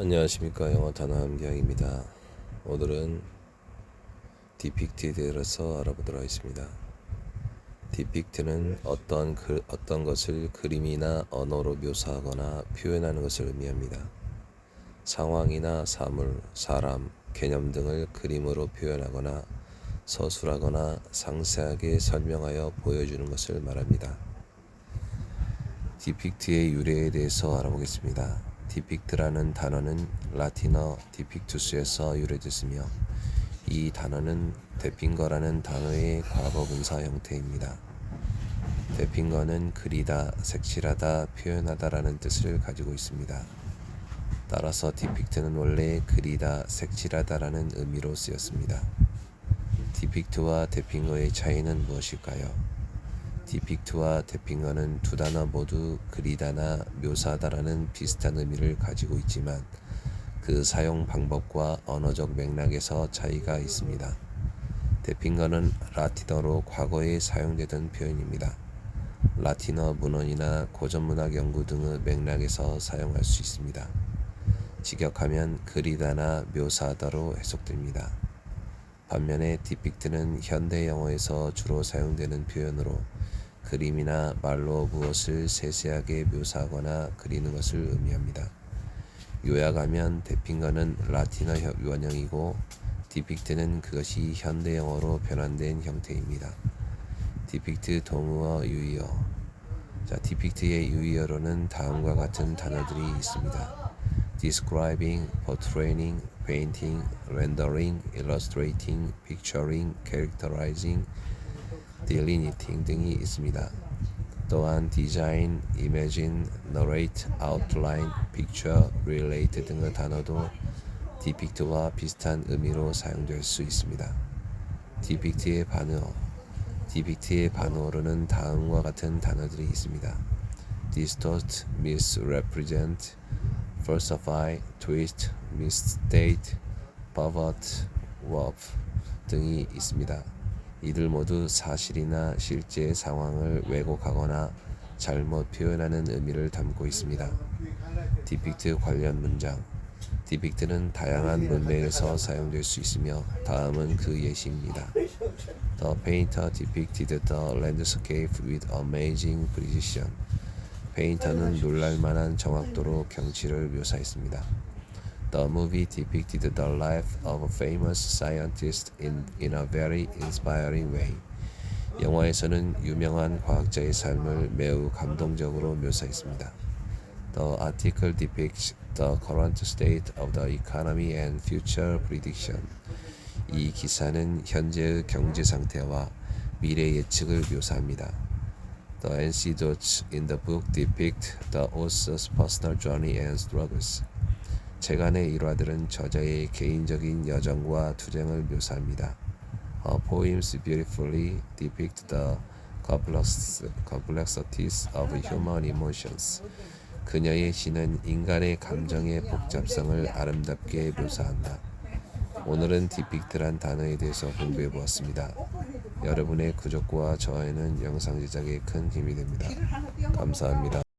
안녕하십니까 영어 단어 함경입니다. 오늘은 디픽트에 대해서 알아보도록 하겠습니다. 디픽트는 어떤 그, 어떤 것을 그림이나 언어로 묘사하거나 표현하는 것을 의미합니다. 상황이나 사물, 사람, 개념 등을 그림으로 표현하거나 서술하거나 상세하게 설명하여 보여주는 것을 말합니다. 디픽트의 유래에 대해서 알아보겠습니다. 디픽트라는 단어는 라틴어 디픽투스에서 유래됐으며 이 단어는 데핑거라는 단어의 과거 분사 형태입니다. 데핑거는 그리다, 색칠하다, 표현하다라는 뜻을 가지고 있습니다. 따라서 디픽트는 원래 그리다, 색칠하다라는 의미로 쓰였습니다. 디픽트와 데핑거의 차이는 무엇일까요? 디픽트와 데핑거는 두 단어 모두 그리다나 묘사하다라는 비슷한 의미를 가지고 있지만 그 사용 방법과 언어적 맥락에서 차이가 있습니다. 데핑거는 라틴어로 과거에 사용되던 표현입니다. 라틴어 문헌이나 고전문학 연구 등의 맥락에서 사용할 수 있습니다. 직역하면 그리다나 묘사하다로 해석됩니다. 반면에 디픽트는 현대 영어에서 주로 사용되는 표현으로 그림이나 말로 무엇을 세세하게 묘사하거나 그리는 것을 의미합니다. 요약하면 데핑거는 라틴어 원형이고 디픽트는 그것이 현대 영어로 변환된 형태입니다. 디픽트 동의어 유의어 자, 디픽트의 유의어로는 다음과 같은 단어들이 있습니다. describing, portraying, painting, rendering, illustrating, picturing, characterizing, delineating 등이 있습니다. 또한 design, imagine, narrate, outline, picture, relate 등의 단어도 depict와 비슷한 의미로 사용될 수 있습니다. depict의 반어 depict의 반어로는 다음과 같은 단어들이 있습니다. distort, misrepresent, falsify, twist, misstate, pervert, warp 등이 있습니다. 이들 모두 사실이나 실제 상황을 왜곡하거나 잘못 표현하는 의미를 담고 있습니다. 디픽트 관련 문장 디픽트는 다양한 문맥에서 사용될 수 있으며 다음은 그 예시입니다. The painter depicted the landscape with amazing precision. 페인터는 놀랄만한 정확도로 경치를 묘사했습니다. The movie depicted the life of a famous scientist in, in a very inspiring way. 영화에서는 유명한 과학자의 삶을 매우 감동적으로 묘사했습니다. The article depicts the current state of the economy and future prediction. 이 기사는 현재의 경제 상태와 미래 예측을 묘사합니다. The anecdotes in the book depict the author's personal journey and struggles. 재간의 일화들은 저자의 개인적인 여정과 투쟁을 묘사합니다. Her poems beautifully depict the complexities of human emotions. 그녀의 시는 인간의 감정의 복잡성을 아름답게 묘사한다. 오늘은 디픽트란 단어에 대해서 공부해 보았습니다. 여러분의 구독과 좋아요는 영상 제작에 큰 힘이 됩니다. 감사합니다.